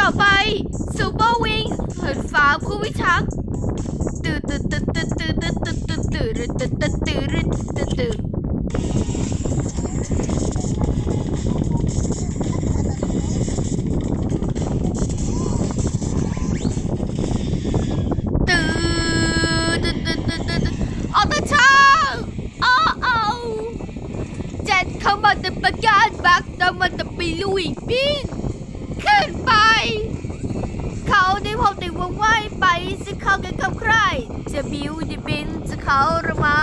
ต่อไปซูเปอร์วิงเหินฟ้าผู้วิชักษ์ตื่นตื่นตื่นตื่นตื่นตื่นตื่นตื่นตื่นตื่นตื่นตื่นตื่น บิวจะบินจะเขารมา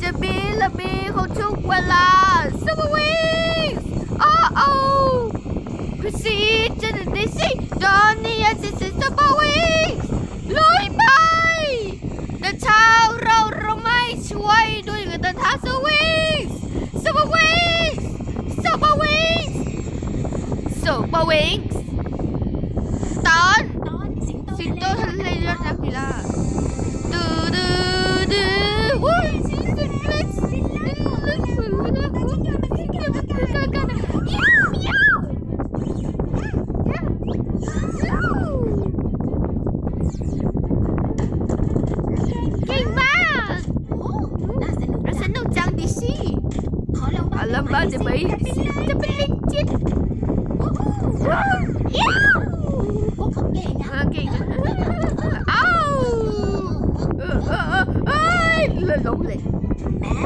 จะบินละบีของทุกเวลาซูเปอร์วิงโอ้โอ้พิซีจะได้สิดอนนี่ยังสิสิซูเปอร์วิงลุยไปแต่ชาวเราเราไม่ช่วยด้วยกันแต่ท้าซูวิงซูเปอร์วิงซูเปอร์วิงซูวิง Đúng!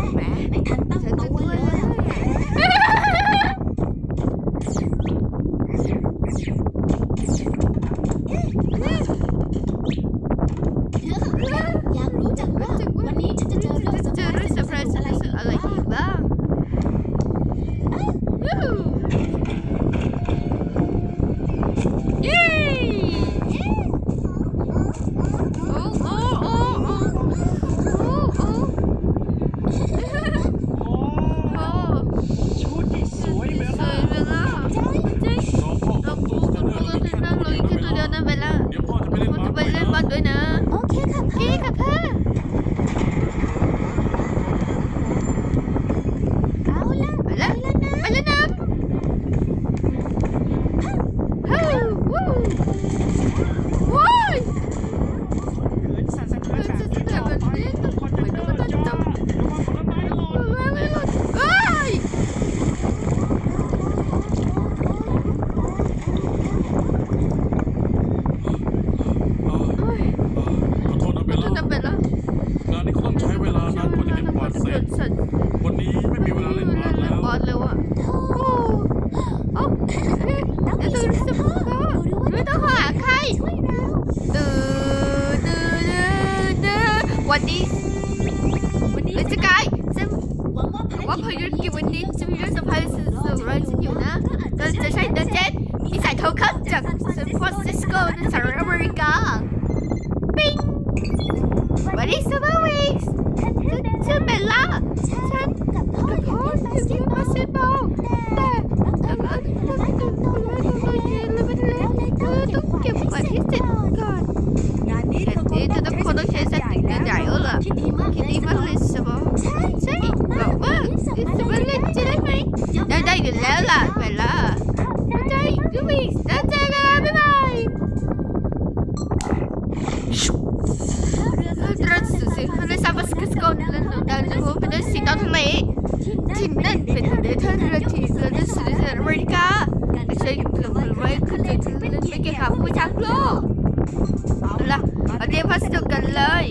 เรียนพัสดุกันเลย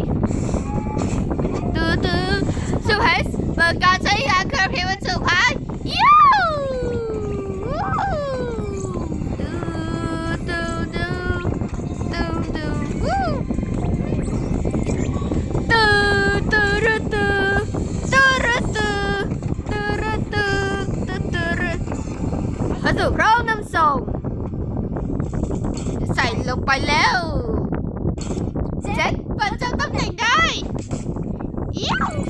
ตื้อตื้อสุภาพเปิดการใช้งานเคลื่อนพิมพ์วันสุภาพยูพร้อมนำส่งใส่ลงไปแล้ว Yeah!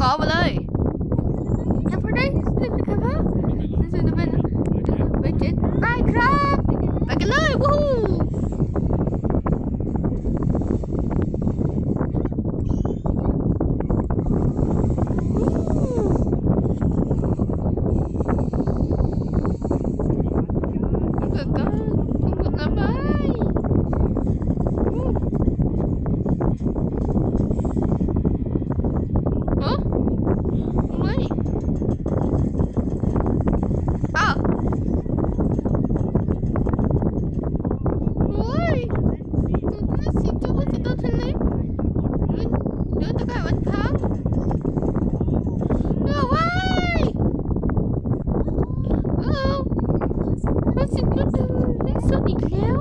ขอมาเลย สิบก็เดินเล่นสุดอีกแล้ว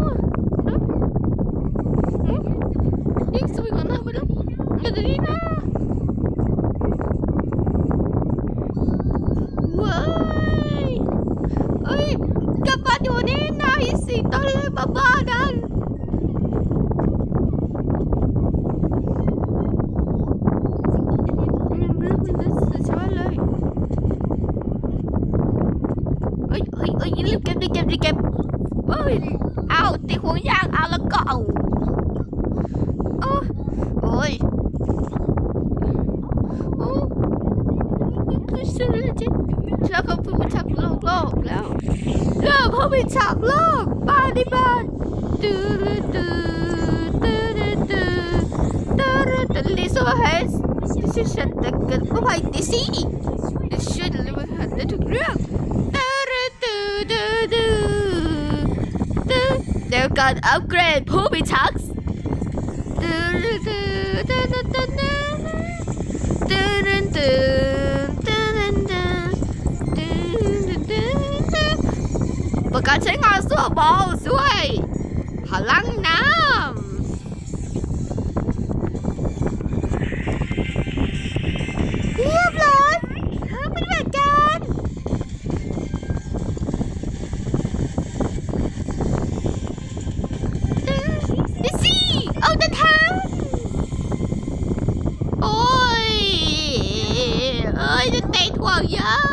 Little hands. This is a good quite the sea. The should live under the ground. They've got upgrade poopy tucks. Do do do do do do do do do do ก็ใช้งานซัวบอลด้วย พลังน้ำเรียบร้อยเธอเป็นแบบกันดิซี่เอาแต่ทางโอ้ย เอ้ยจะเตะถั่วเยอะ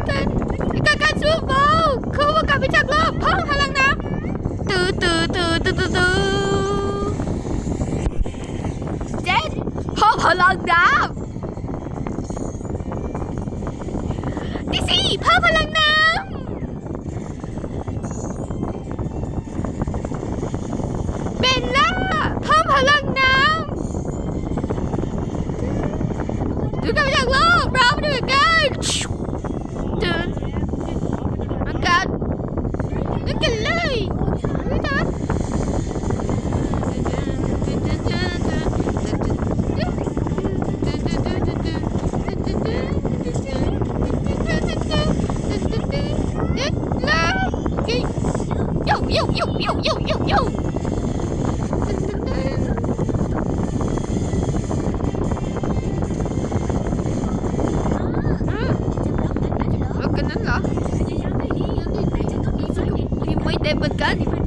พลังน้ำดิสิเพิ่มพลังน้ำ 我们赶紧。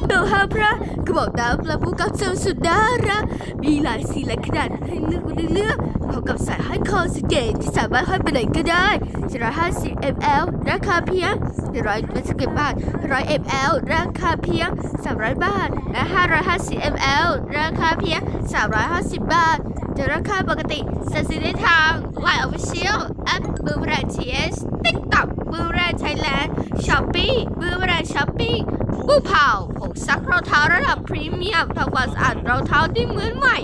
เสร็จแล้วเบลฮาพระกระบอกดาวพระผู้กับเซลสุดาระมีหลายสีและขนาดให้เลือกเลือกพร้อมกับสายห้อยคอสีเกตที่สามารถห้อยไปไหนก็ได้750 ml ราคาเพียง180บาท100 ml ราคาเพียง 300 บาท และ 550 ml ราคาเพียง 350 บาทจะราคาปกติสั่งซื้อได้ทาง Line Official แอปบูมแรนทีเอสติ๊กต็อกบูมแรนไทยแลนด์ช้อปปี้บูมแรนช้อปปี้ บูเผาผงซักรองเท้าระดับพรีเมียมทำความสะอาดรองเท้าด้เหมือนใหม่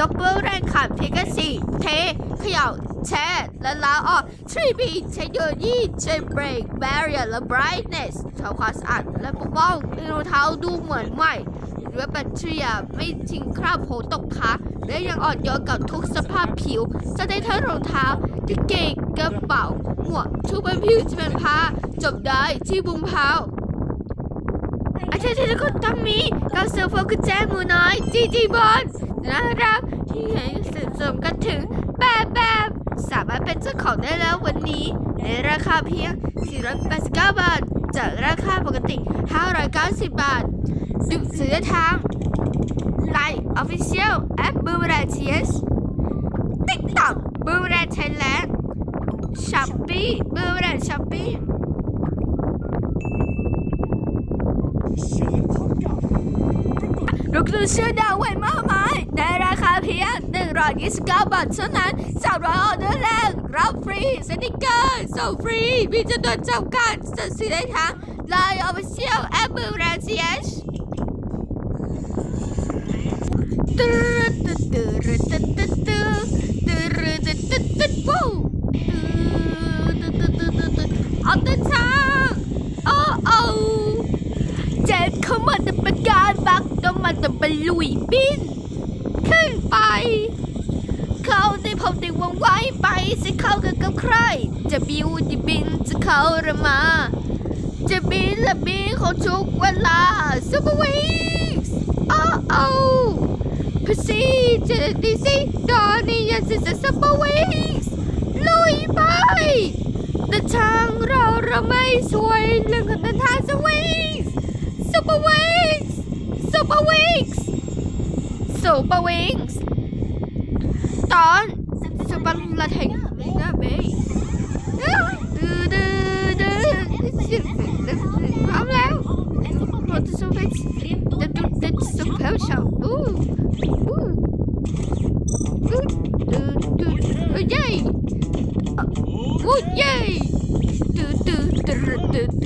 ด็อกเบลแรงขันเพียงแค่สี่เทเขย่าแช่และล้างออกทรีบีเทคโนโลยีเจเบรกแบรียร์และไบรท์เนสทำความสะอาดและปกป้องรองเท้าดูเหมือนใหม่ด้วยแบคทีเรียไม่ทิ้งคราบโผตกค้างและยังอ่อนโยนกับทุกสภาพผิว จะได้ทั้งรองเท้ากางเกงกระเป๋าหมวกทุกใบผิวจะเป็นผ้าจบได้ที่บุงเผา อาจารย์ทุกคนต้องมีกับเซลโฟกุญแจหมูน้อยจีจีบอลน่ารักที่ให้สืบสมกันถึงแบบแบบสามารถเป็นเจ้าของได้แล้ววันนี้ ในราคาเพียง 489 บาท จากราคาปกติ 590 บาทดูซื้อทาง Line Official แอปบูมแรทีเอส TikTok บูมแรไทยแลนด์ช้อปปี้บูมแรูชื่อดาวไว้มากมายในราคาเพียง 129 บาทเท่านั้น300ออเดอร์แรกรับฟรีสติกเกอร์ส่งฟรีมีจำนวนจำกัดสั่งซื้อได้ทาง Line Official แอปเบอร์แรนซีเอชตึ๊ดตึ๊ดตึ๊ดตึ๊ดตึ๊ดตึ๊ดตึ๊ดตึ๊ดตึ๊ดตึ๊ดวู้ตึ๊ดตึ๊ดตึ๊ดตึ๊ดตึ๊ดเอาแต่ทางโอ้โอ้เจ็ดเขามาจะประกาศบักก็ มันจะไปลุยบิน ขึ้นไป เขาได้พบเด็กวงไว้ไปสิเข้ากันกับใคร จะบิวจะบินจะเข้าหรือมา จะบินและบินของทุกเวลาซูเปอร์วิงส์อ้โอ้พซีจะดีสิดอนนี่ยังจะจะซูเปอร์วิงส์ลุยไปแต่ทางเราเราไม่สวยเรื่องของเดินทางสวิง Super Wings ตอนสปันละเทงนะเบย์ดื้อดื้อดื้อดื้อพร้อมแล้วรถซูเปอร์เด็ดเด็ดซูเปอร์ชาวอู้อู้อู้ดื้อดื้อเย้อู้เย้ดื้อดื้อดื้อดื้อ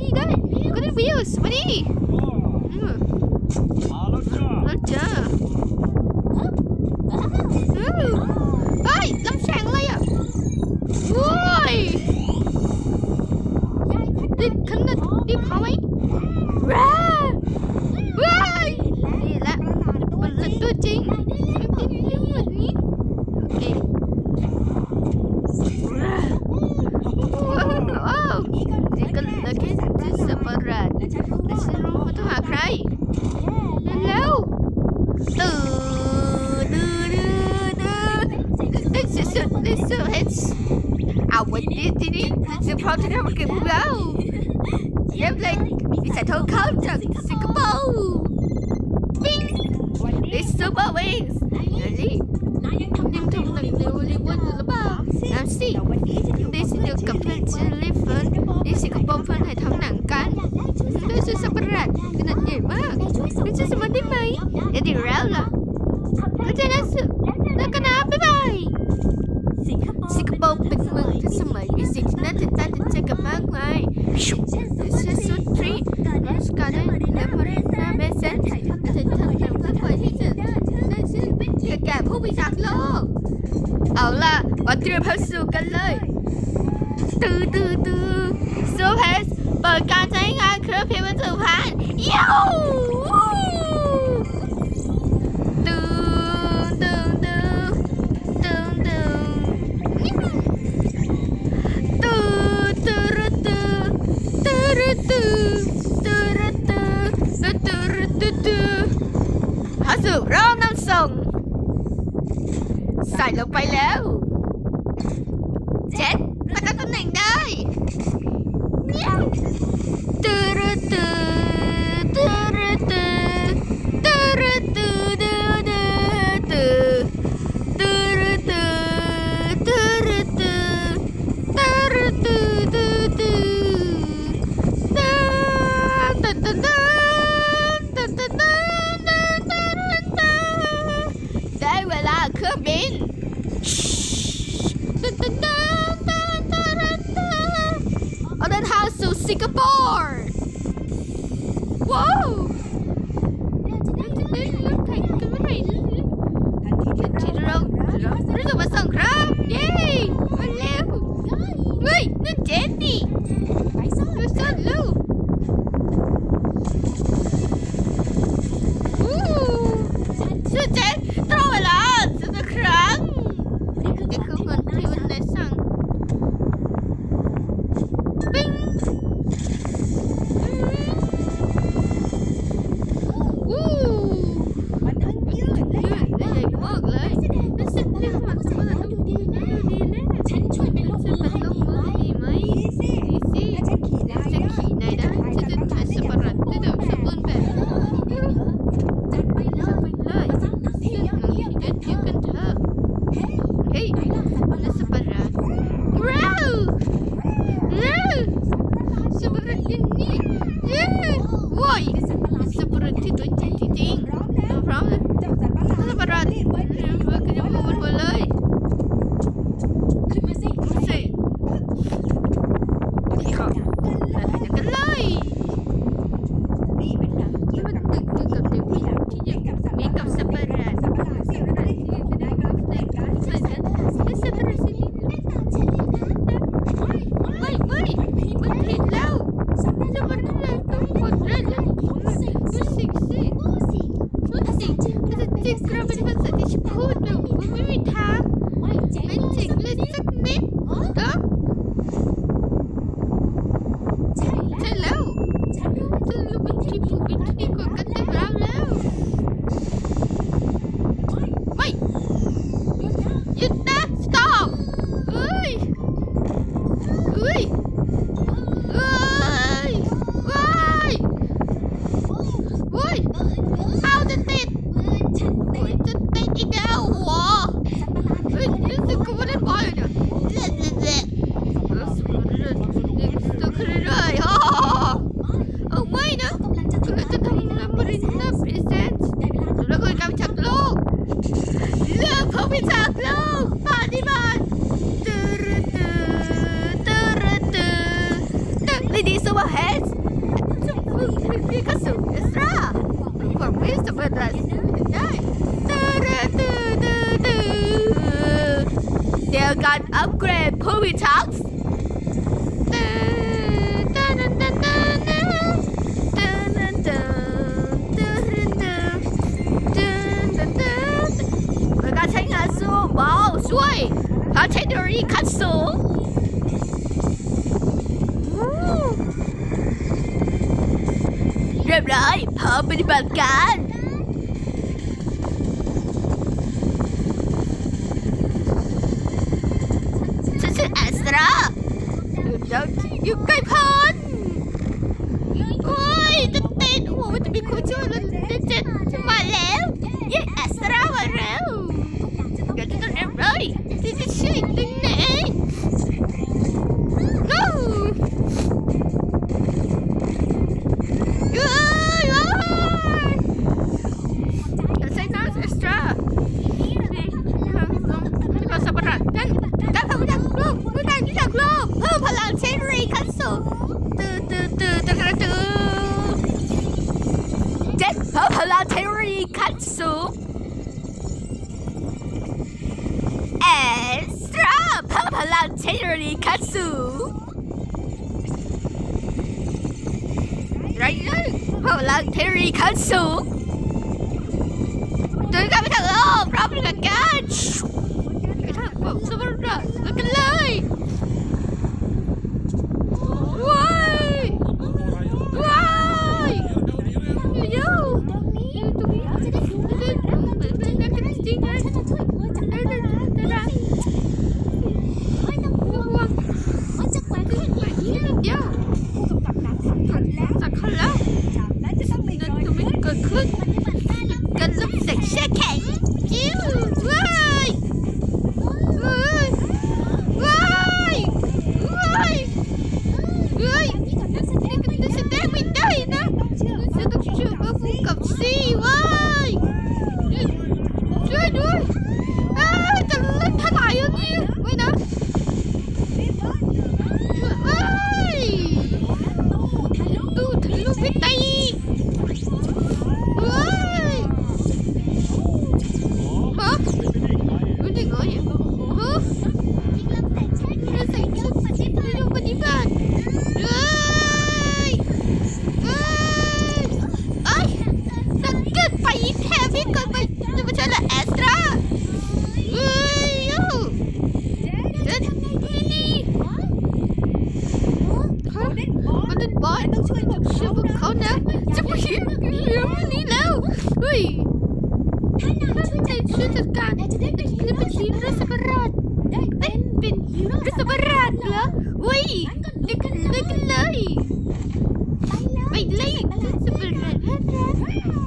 นี่ได้ก็ได้วิวส์มาดิมาแล้วจ้าแล้วจ้าลำแสงอะไรอะว้ยดิดขนาดดิบเขาไหมว้าวว้ายและเป็นตัวจริง Look at wow! They're like, it's a total culture, Singapore! Bing! It's super wings! Really? I'm Steve. This is your complete เราไปแล้ว สิงคโปร์ว้าวรถไถรถเรารู้สึกว่าส่งครับ เย้มาเร็วเฮ้ยนั่นเจ๊ heads to. They got upgrade poopy Talks. We got thấy là zoom. bảo sweet! họ thấy được đi cắt. เรียบร้อยพร้อมปฏิบัติการ So,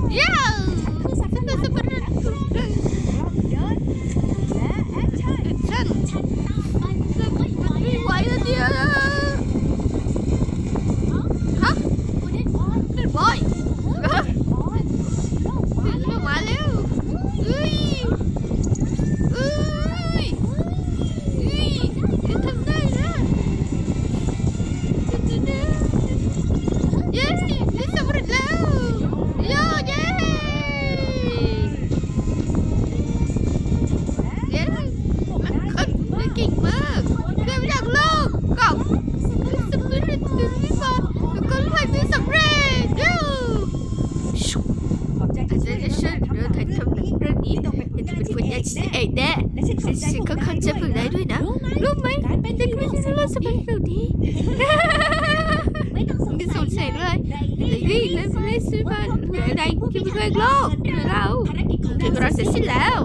Yeah. นี้ฉันจะเป็นคนแยกชิ้เองแน่ฉันก็คังจะฝึกได้ด้วยนะ รู้ไหมฉันไม่ได้รู้สมัยแบบดีไม่ต้องสงสัยเลยเลยวิ่งและไม่ซื้อบ้าเหรืออะไรกินไปด้วยโลกหรือเราถึงเราเสร็จสิ้นแล้ว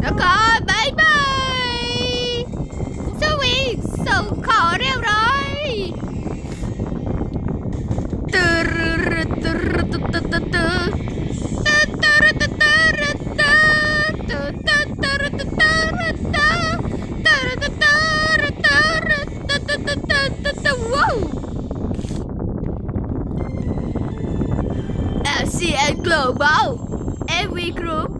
แล้วก็บายบายสวิงส่งขอเรียบร้อย Wow, every group